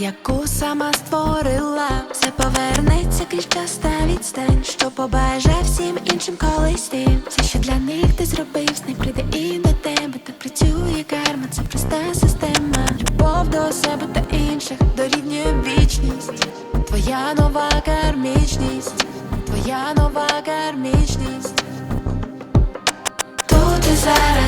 яку сама створила, все повернеться крізь час та відстань, що побаже всім іншим колись ти Все, що для них ти зробив, не прийде і до тебе, так працює карма, це проста система. Любов до себе та інших дорівнює вічність. Твоя нова кармічність, твоя нова кармічність. Тут і зараз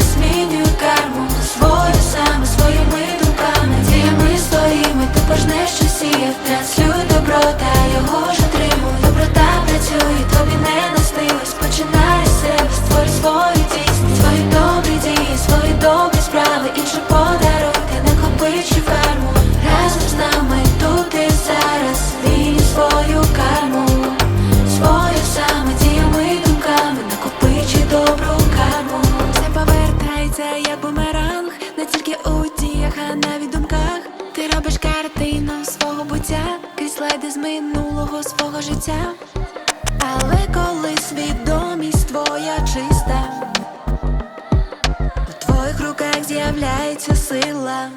робиш картину свого буття, слайди з минулого свого життя. Але коли свідомість твоя чиста, у твоїх руках з'являється сила.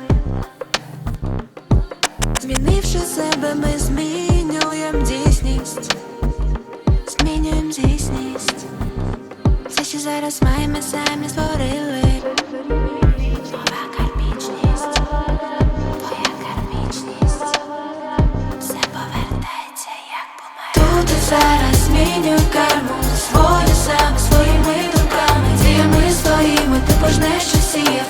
Змінивши себе, ми змінюємо дійсність, змінюємо дійсність. Все, що зараз маємо, самі створили. Зараз зміню карму. Свою саме своїми думками, діями своїми ти пожнеш, що сіяв,